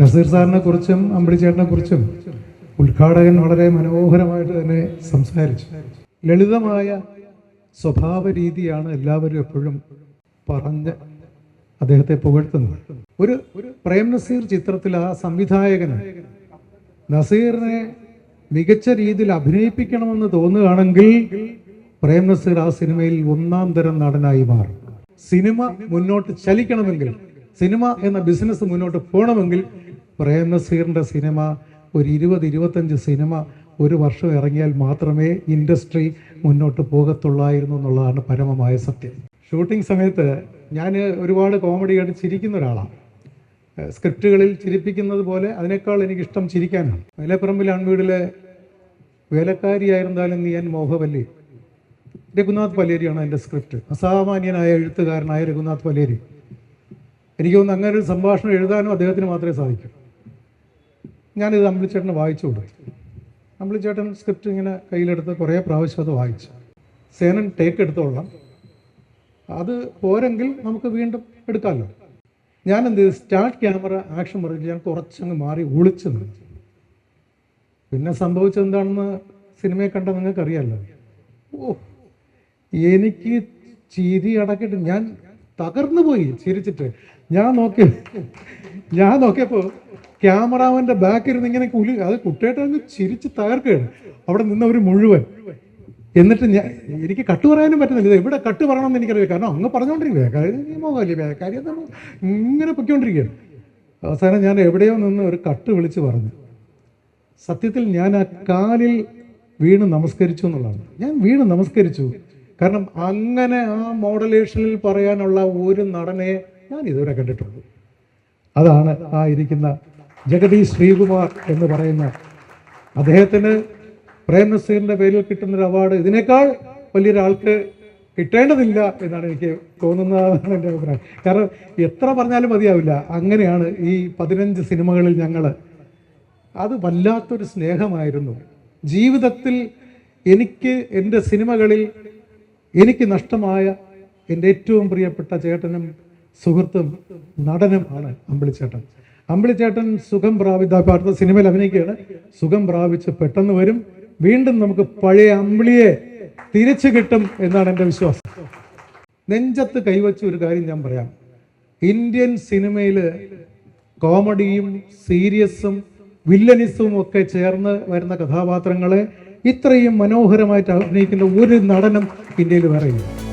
നസീർ സാറിനെ കുറിച്ചും അമ്പിളിച്ചേട്ടനെ കുറിച്ചും ഉദ്ഘാടകൻ വളരെ മനോഹരമായിട്ട് തന്നെ സംസാരിച്ചു. ലളിതമായ സ്വഭാവ രീതിയാണ് എല്ലാവരും എപ്പോഴും പറഞ്ഞ് അദ്ദേഹത്തെ പുകഴ്ത്തുന്നത്. ഒരു ഒരു പ്രേം നസീർ ചിത്രത്തിൽ ആ സംവിധായകന് നസീറിനെ മികച്ച രീതിയിൽ അഭിനയിപ്പിക്കണമെന്ന് തോന്നുകയാണെങ്കിൽ പ്രേം നസീർ ആ സിനിമയിൽ ഒന്നാം തരം നടനായി മാറും. സിനിമ മുന്നോട്ട് ചലിക്കണമെങ്കിൽ സിനിമ എന്ന ബിസിനസ് മുന്നോട്ട് പോകണമെങ്കിൽ പ്രേം നസീറിന്റെ സിനിമ ഒരു ഇരുപത് ഇരുപത്തഞ്ച് സിനിമ ഒരു വർഷം ഇറങ്ങിയാൽ മാത്രമേ ഇൻഡസ്ട്രി മുന്നോട്ട് പോകത്തുള്ളായിരുന്നു എന്നുള്ളതാണ് പരമമായ സത്യം. ഷൂട്ടിംഗ് സമയത്ത് ഞാൻ ഒരുപാട് കോമഡി കണ്ട് ചിരിക്കുന്ന ഒരാളാണ് സ്ക്രിപ്റ്റുകളിൽ ചിരിപ്പിക്കുന്നത് പോലെ അതിനേക്കാൾ എനിക്കിഷ്ടം ചിരിക്കാനാണ്. വേലപ്പറമ്പിൽ അൺവീടിലെ വേലക്കാരിയായിരുന്നാലും നീ ഞാൻ മോഹവല്ലി. രഘുനാഥ് പലേരിയാണ് എന്റെ സ്ക്രിപ്റ്റ്. അസാമാന്യനായ എഴുത്തുകാരനായ രഘുനാഥ് പലേരി. എനിക്ക് തോന്നുന്നു അങ്ങനെ ഒരു സംഭാഷണം എഴുതാനും അദ്ദേഹത്തിന് മാത്രമേ സാധിക്കൂ. ഞാനിത് അമ്പിളിച്ചേട്ടന് വായിച്ചു കൊടുത്തു. അമ്പിളിച്ചേട്ടൻ സ്ക്രിപ്റ്റ് ഇങ്ങനെ കയ്യിലെടുത്ത് കുറേ പ്രാവശ്യം അത് വായിച്ചു. സേനൻ ടേക്ക് എടുത്തോളാം. അത് പോരെങ്കിൽ നമുക്ക് വീണ്ടും എടുക്കാമല്ലോ ഞാൻ എന്ത് ചെയ്തു? സ്റ്റാർട്ട് ക്യാമറ ആക്ഷൻ പറഞ്ഞിട്ട് ഞാൻ കുറച്ചങ്ങ് മാറി ഒളിച്ചു നിന്നു. പിന്നെ സംഭവിച്ചത് എന്താണെന്ന് സിനിമയെ കണ്ട നിങ്ങൾക്കറിയാമല്ലോ ഓ എനിക്ക് ചിരി അടക്കിട്ട് ഞാൻ തകർന്നു പോയി ചിരിച്ചിട്ട്. ഞാൻ നോക്കി ഞാൻ നോക്കിയപ്പോൾ ക്യാമറാമാന്റെ ബാക്കിൽ ഇരുന്ന് ഇങ്ങനെ കുലി അത് കുട്ടിയായിട്ട് അങ്ങ് ചിരിച്ച് തകർക്കുകയാണ്. അവിടെ നിന്ന് ഒരു മുഴുവൻ. എന്നിട്ട് ഞാൻ എനിക്ക് കട്ട് പറയാനും പറ്റുന്നില്ല. ഇത് എവിടെ കട്ട് പറയണമെന്ന് എനിക്കറിയില്ല. കാരണം അങ്ങ് പറഞ്ഞുകൊണ്ടിരിക്കുക കാര്യം കാര്യം എന്താണ് ഇങ്ങനെ പൊയ്ക്കൊണ്ടിരിക്കുകയാണ്. അവസാനം ഞാൻ എവിടെയോ നിന്ന് ഒരു കട്ട് വിളിച്ച് പറഞ്ഞു. സത്യത്തിൽ ഞാൻ ആ കാലിൽ വീണ് നമസ്കരിച്ചു എന്നുള്ളതാണ്. ഞാൻ വീണ് നമസ്കരിച്ചു. കാരണം അങ്ങനെ ആ മോഡലേഷനിൽ പറയാനുള്ള ഒരു നടനെ ഞാൻ ഇതുവരെ കണ്ടിട്ടുള്ളൂ അതാണ് ആ ഇരിക്കുന്ന ജഗദീഷ് ശ്രീകുമാർ എന്ന് പറയുന്ന അദ്ദേഹത്തിന് പ്രേം നസീറിന്റെ പേരിൽ കിട്ടുന്നൊരു അവാർഡ് ഇതിനേക്കാൾ വലിയൊരാൾക്ക് കിട്ടേണ്ടതില്ല എന്നാണ് എനിക്ക് തോന്നുന്നതാണ് എന്റെ അഭിപ്രായം. കാരണം എത്ര പറഞ്ഞാലും മതിയാവില്ല. അങ്ങനെയാണ് ഈ പതിനഞ്ച് സിനിമകളിൽ ഞങ്ങൾ അത് വല്ലാത്തൊരു സ്നേഹമായിരുന്നു. ജീവിതത്തിൽ എനിക്ക് എന്റെ സിനിമകളിൽ എനിക്ക് നഷ്ടമായ എന്റെ ഏറ്റവും പ്രിയപ്പെട്ട ചേട്ടനും സുഹൃത്തും നടനും ആണ് അമ്പിളിച്ചേട്ടൻ. അമ്പിളിച്ചേട്ടൻ സുഖം പ്രാപിത അടുത്ത സിനിമയിൽ അഭിനയിക്കുകയാണ്. സുഖം പ്രാപിച്ച് പെട്ടെന്ന് വരും. വീണ്ടും നമുക്ക് പഴയ അമ്പിളിയെ തിരിച്ചു കിട്ടും എന്നാണ് എന്റെ വിശ്വാസം. നെഞ്ചത്ത് കൈവച്ച ഒരു കാര്യം ഞാൻ പറയാം. ഇന്ത്യൻ സിനിമയിൽ കോമഡിയും സീരിയസും വില്ലനിസവും ഒക്കെ ചേർന്ന് വരുന്ന കഥാപാത്രങ്ങളെ ഇത്രയും മനോഹരമായിട്ട് അഭിനയിക്കുന്ന ഒരു നടനം ഇന്ത്യയിൽ വേറെയില്ല.